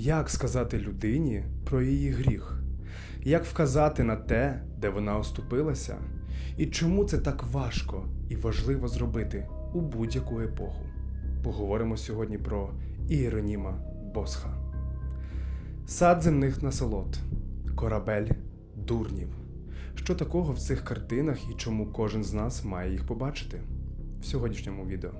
Як сказати людині про її гріх? Як вказати на те, де вона оступилася? І чому це так важко і важливо зробити у будь-яку епоху? Поговоримо сьогодні про Іероніма Босха. Сад земних насолод, корабель дурнів. Що такого в цих картинах і чому кожен з нас має їх побачити в сьогоднішньому відео?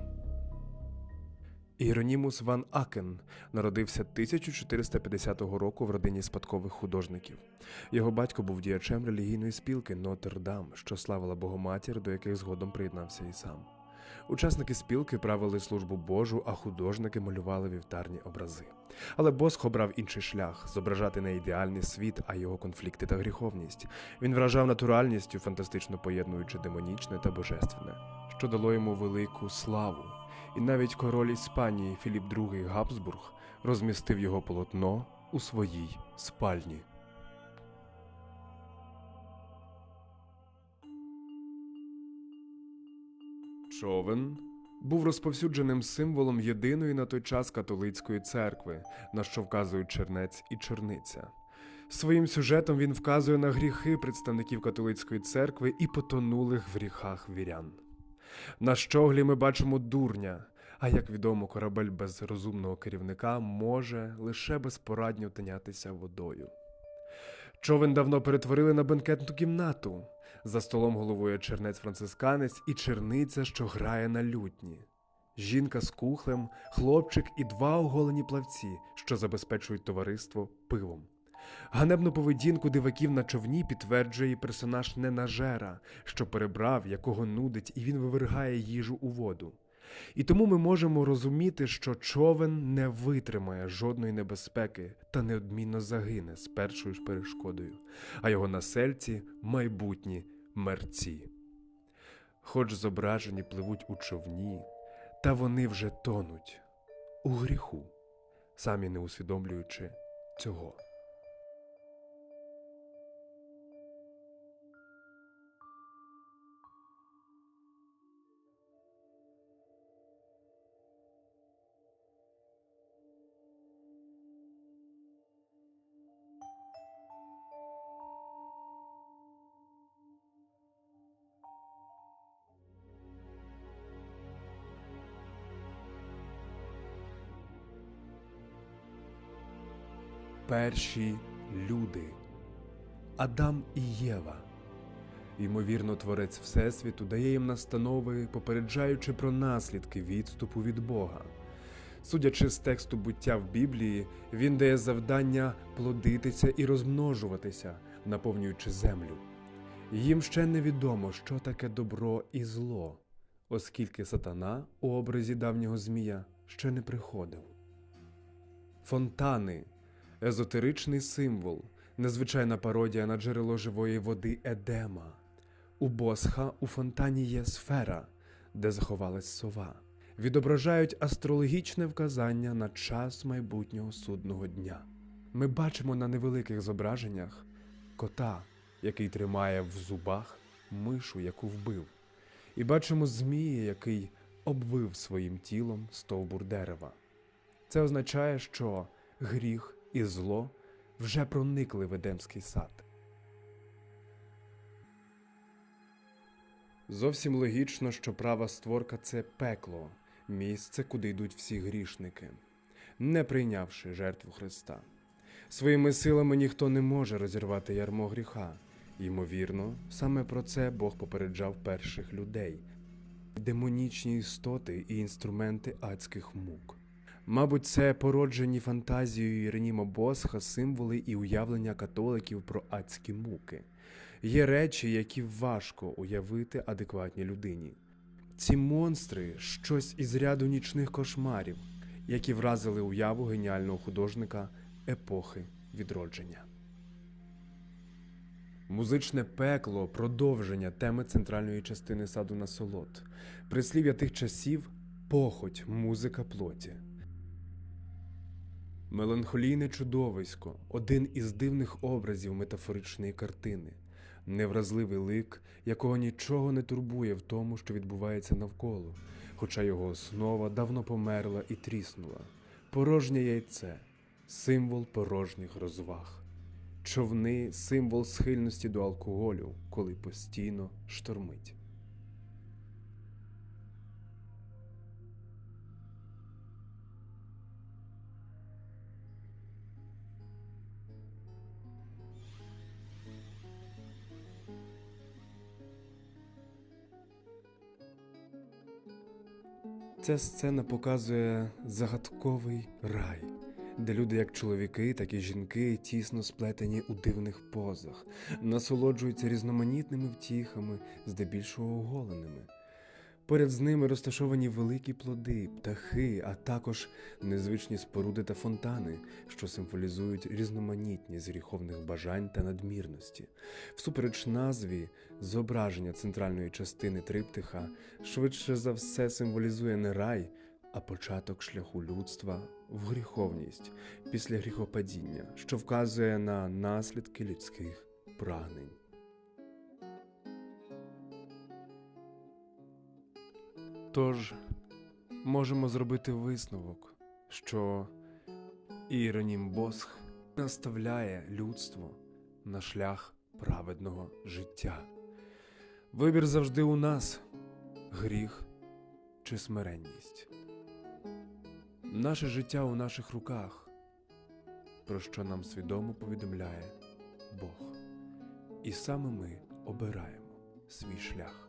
Іронімус Ван Акен народився 1450 року в родині спадкових художників. Його батько був діячем релігійної спілки Нотр-Дам, що славила Богоматір, до яких згодом приєднався і сам. Учасники спілки правили службу Божу, а художники малювали вівтарні образи. Але Босх обрав інший шлях зображати не ідеальний світ, а його конфлікти та гріховність. Він вражав натуральністю, фантастично поєднуючи демонічне та божественне, що дало йому велику славу. І навіть король Іспанії Філіп II Габсбург розмістив його полотно у своїй спальні. Човен був розповсюдженим символом єдиної на той час католицької церкви, на що вказують чернець і черниця. Своїм сюжетом він вказує на гріхи представників католицької церкви і потонулих в гріхах вірян. На щоглі ми бачимо дурня, а як відомо, корабель без розумного керівника може лише безпорадньо тинятися водою. Човен давно перетворили на бенкетну кімнату. За столом головує чернець-францисканець і черниця, що грає на лютні. Жінка з кухлем, хлопчик і два оголені плавці, що забезпечують товариство пивом. Ганебну поведінку диваків на човні підтверджує персонаж Ненажера, що перебрав, якого нудить, і він вивергає їжу у воду. І тому ми можемо розуміти, що човен не витримає жодної небезпеки та неодмінно загине з першою ж перешкодою, а його насельці майбутні мерці. Хоч зображені пливуть у човні, та вони вже тонуть у гріху, самі не усвідомлюючи цього. Перші люди Адам і Єва. Ймовірно, творець Всесвіту дає їм настанови, попереджаючи про наслідки відступу від Бога. Судячи з тексту буття в Біблії, він дає завдання плодитися і розмножуватися, наповнюючи землю. Їм ще невідомо, що таке добро і зло, оскільки сатана у образі давнього змія ще не приходив. Фонтани езотеричний символ, незвичайна пародія на джерело живої води Едема. У Босха у фонтані є сфера, де заховалась сова. Відображають астрологічне вказання на час майбутнього судного дня. Ми бачимо на невеликих зображеннях кота, який тримає в зубах мишу, яку вбив, і бачимо змія, який обвив своїм тілом стовбур дерева. Це означає, що гріх і зло вже проникли в Едемський сад. Зовсім логічно, що права створка це пекло, місце, куди йдуть всі грішники, не прийнявши жертву Христа. Своїми силами ніхто не може розірвати ярмо гріха. Ймовірно, саме про це Бог попереджав перших людей, демонічні істоти і інструменти адських мук. Мабуть, це породжені фантазією Єреніма Босха символи і уявлення католиків про адські муки. Є речі, які важко уявити адекватній людині. Ці монстри щось із ряду нічних кошмарів, які вразили уяву геніального художника епохи відродження. Музичне пекло продовження теми центральної частини саду насолод. Прислів'я тих часів похоть, музика плоті. Меланхолійне чудовисько один із дивних образів метафоричної картини, невразливий лик, якого нічого не турбує в тому, що відбувається навколо, хоча його основа давно померла і тріснула, порожнє яйце, символ порожніх розваг, човни символ схильності до алкоголю, коли постійно штормить. Ця сцена показує загадковий рай, де люди, як чоловіки, так і жінки, тісно сплетені у дивних позах, насолоджуються різноманітними втіхами, здебільшого оголеними. Поряд з ними розташовані великі плоди, птахи, а також незвичні споруди та фонтани, що символізують різноманітність гріховних бажань та надмірності. Всупереч назві, зображення центральної частини триптиха швидше за все символізує не рай, а початок шляху людства в гріховність після гріхопадіння, що вказує на наслідки людських прагнень. Тож можемо зробити висновок, що Іронім Босх наставляє людство на шлях праведного життя. Вибір завжди у нас гріх чи смиренність. Наше життя у наших руках, про що нам свідомо повідомляє Бог. І саме ми обираємо свій шлях.